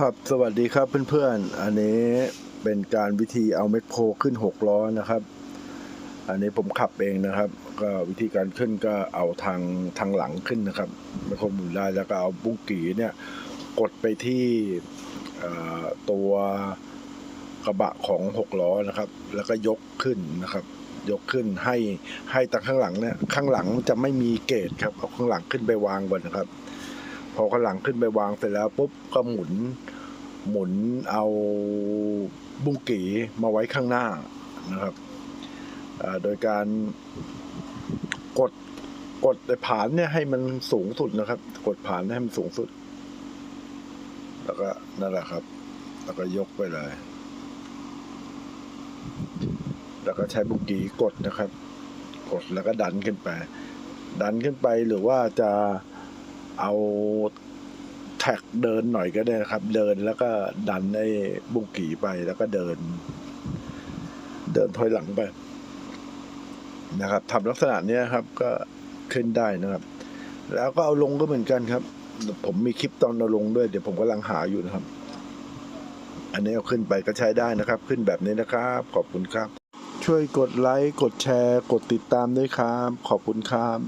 ครับสวัสดีครับเพื่อนๆ อันนี้เป็นการวิธีเอาแมคโครขึ้นหกล้อนะครับ อันนี้ผมขับเองนะครับ ก็วิธีการขึ้นก็เอาทางทางหลังขึ้นนะครับแมคโครหมุนได้แล้วก็เอาบุ้งกีเนี่ยกดไปที่ตัวกระบะของหกล้อนะครับ แล้วก็ยกขึ้นนะครับ ยกขึ้นให้ให้ตางข้างหลังเนี่ยข้างหลังจะไม่มีเกจครับเอาข้างหลังขึ้นไปวางก่อนนะครับ พอข้างหลังขึ้นไปวางเสร็จแล้วปุ๊บก็หมุน หมุนเอาบุ้งกีมาไว้ข้างหน้านะครับโดยการกดกดไอ้ผานเนี่ยให้มันสูงสุดนะครับ กดผานให้มันสูงสุด แล้วก็นั่นแหละครับ แล้วก็ยกไปเลย แล้วก็ใช้บุกีกดนะครับ กดแล้วก็ดันขึ้นไป ดันขึ้นไปหรือว่าจะ เอาแท็กเดินหน่อยก็ได้นะครับ เดินแล้วก็ดันไอ้บุ้งกีไปแล้วก็เดิน เดินถอยหลังไป นะครับทำลักษณะนี้ครับ ก็ขึ้นได้นะครับ แล้วก็เอาลงก็เหมือนกันครับ ผมมีคลิปตอนเอาลงด้วย เดี๋ยวผมกำลังหาอยู่นะครับ อันนี้เอาขึ้นไปก็ใช้ได้นะครับ ขึ้นแบบนี้นะครับ ขอบคุณครับ ช่วยกดไลค์กดแชร์ กดติดตามด้วยครับ ขอบคุณครับ